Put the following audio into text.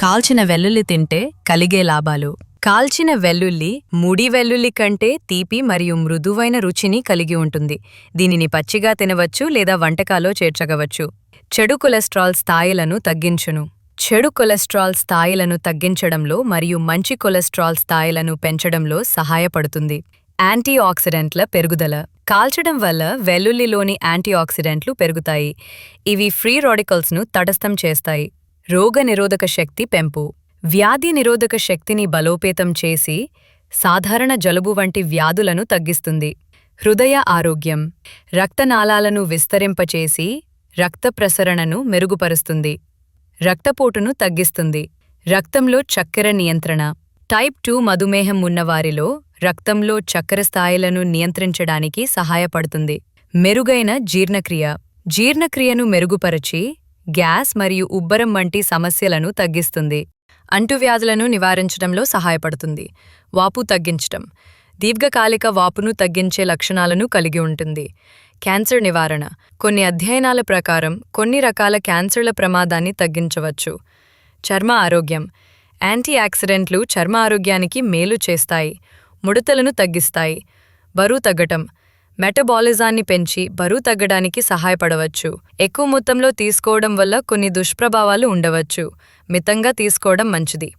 కాల్చిన వెల్లుల్లి తింటే కలిగే లాభాలు. కాల్చిన వెల్లుల్లి ముడి వెల్లుల్లి కంటే తీపి మరియు మృదువైన రుచిని కలిగి ఉంటుంది. దీనిని పచ్చిగా తినవచ్చు లేదా వంటకాలో చేర్చగవచ్చు. చెడు కొలెస్ట్రాల్ స్థాయిలను తగ్గించును. చెడు కొలెస్ట్రాల్ స్థాయిలను తగ్గించడంలో మరియు మంచి కొలెస్ట్రాల్ స్థాయిలను పెంచడంలో సహాయపడుతుంది. యాంటీ ఆక్సిడెంట్ల పెరుగుదల. కాల్చడం వల్ల వెల్లుల్లిలోని యాంటీ ఆక్సిడెంట్లు పెరుగుతాయి. ఇవి ఫ్రీ రాడికల్స్ను తటస్థం చేస్తాయి. రోగనిరోధక శక్తి పెంపు. వ్యాధి నిరోధక శక్తిని బలోపేతం చేసి సాధారణ జలుబు వంటి వ్యాధులను తగ్గిస్తుంది. హృదయ ఆరోగ్యం. రక్తనాళాలను విస్తరింపచేసి రక్త ప్రసరణను మెరుగుపరుస్తుంది. రక్తపోటును తగ్గిస్తుంది. రక్తంలో చక్కెర నియంత్రణ. టైప్ టూ మధుమేహం ఉన్నవారిలో రక్తంలో చక్కెర స్థాయిలను నియంత్రించడానికి సహాయపడుతుంది. మెరుగైన జీర్ణక్రియ. జీర్ణక్రియను మెరుగుపరచి గ్యాస్ మరియు ఉబ్బరం వంటి సమస్యలను తగ్గిస్తుంది. అంటువ్యాధులను నివారించడంలో సహాయపడుతుంది. వాపు తగ్గించటం దీర్ఘకాలిక వాపును తగ్గించే లక్షణాలను కలిగి ఉంటుంది. క్యాన్సర్ నివారణ. కొన్ని అధ్యయనాల ప్రకారం కొన్ని రకాల క్యాన్సర్ల ప్రమాదాన్ని తగ్గించవచ్చు. చర్మ ఆరోగ్యం. యాంటీ ఆక్సిడెంట్లు చర్మ ఆరోగ్యానికి మేలు చేస్తాయి. ముడతలను తగ్గిస్తాయి. బరువు తగ్గటం. మెటబాలిజాన్ని పెంచి బరువు తగ్గడానికి సహాయపడవచ్చు. ఎక్కువ మొత్తంలో తీసుకోవడం వల్ల కొన్ని దుష్ప్రభావాలు ఉండవచ్చు. మితంగా తీసుకోవడం మంచిది.